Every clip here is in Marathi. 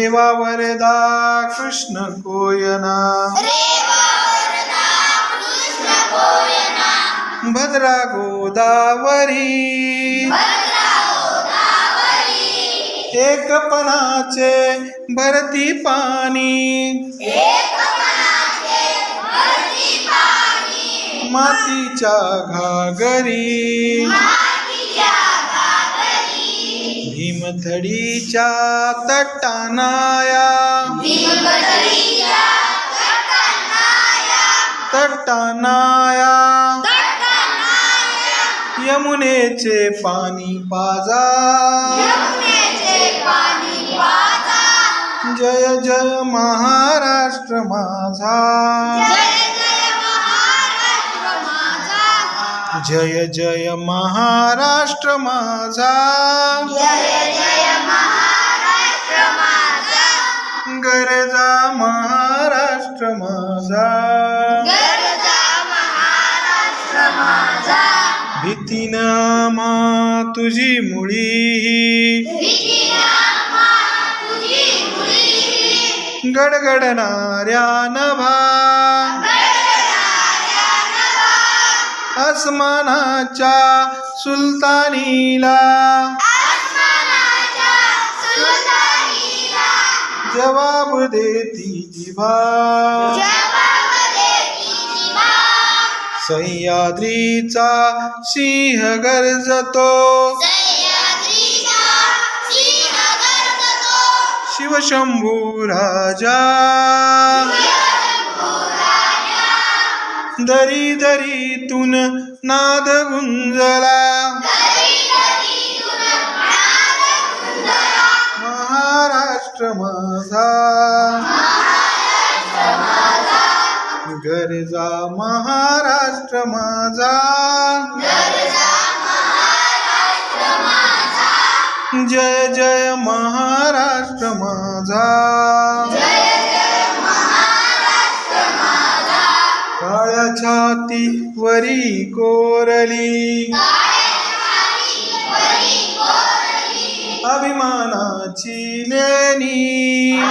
रेवा वरदा कृष्ण कोयना. भद्रा गोदावरी. एकपणाचे भरती पाणी. मातीच्या घागरी. भीमथडीच्या तटानाया तटानाया यमुनेचे पाणी पाजा. जय जय महाराष्ट्र माझा. जय जय महाराष्ट्र माझा. गरजा महाराष्ट्र माझा. मा तुझी मुळी. गडगडणाऱ्या नभा. आसमानाच्या सुलतानीला. जवाब देती जिभा सह्याद्रीचा सिंह गरजतो. शिवशंभू राजा. दरी दरीतून नाद गुंजला. महाराष्ट्र माझा. गरजा महाराष्ट्र माझा. जय जय महाराष्ट्र माझा. छाती वरी कोरली. अभिमानाची लेणी.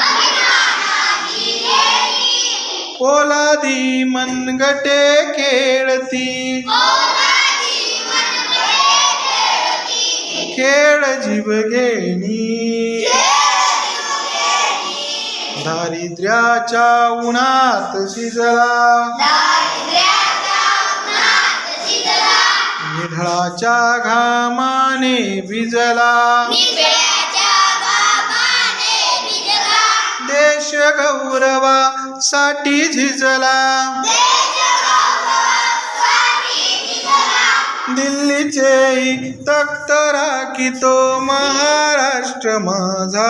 पोलादी मनगटे खेळती. खेळ जीव घेणी. दारिद्र्याच्या उन्हात शिजला. निढळाच्या घामाने भिजला. देश गौरवा साठी झिजला. दिल्लीचे तख्त राखितो महाराष्ट्र माझा.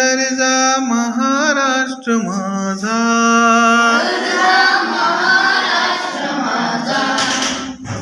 गरजा महाराष्ट्र माझा.